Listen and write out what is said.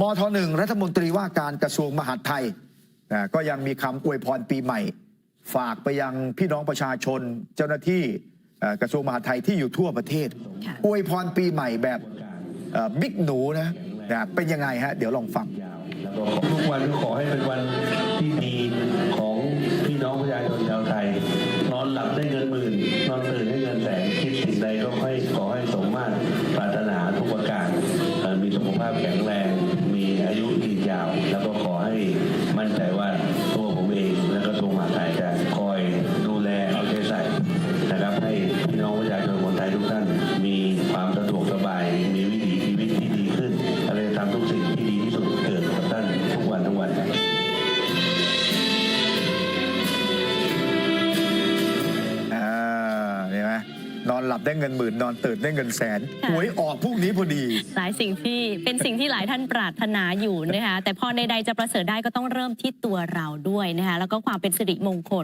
มทหนึ่งรัฐมนตรีว่าการกระทรวงมหาดไทยอ่าก็ยังมีคำอวยพรปีใหม่ ฝากไปยังพี่น้องประชาชนเจ้าหน้าที่เอ่อกระทรวงมหาดไทยที่อยู่ทั่วประเทศค่ะอวยพรปีใหม่แบบเอ่อบิ๊กหนูนะนะเป็นยังไงฮะ เดี๋ยวลองฟังแล้วก็ทุกวันก็ขอให้เป็นวันที่ดีของพี่น้องประชาชนชาวไทย นอนหลับได้เงินหมื่น นอนตื่นได้เงินแสนคิดสิ่งใดก็ให้ขอให้สมมาตรปรารถนาทุกประการเอ่อมีสุขภาพแข็งแรง ทยทุกท่านมีความสะดวกสบาย มีวิถีชีวิตที่ดีขึ้นอะไรทำทุกสิ่งที่ดีที่สุดเกิดกับท่านทุกวันทุกวันครับอ่าเห็นไหมนอนหลับได้เงินหมื่นนอนตื่นได้เงินแสนค่ะหวยออกพรุ่งนี้พอดี หลายสิ่งที่เป็นสิ่งที่หลายท่านปรารถนาอยู่นะคะแต่พอใดๆจะประเสริฐได้ก็ต้องเริ่มที่ตัวเราด้วยนะคะแล้วก็ความเป็นสิริมงคล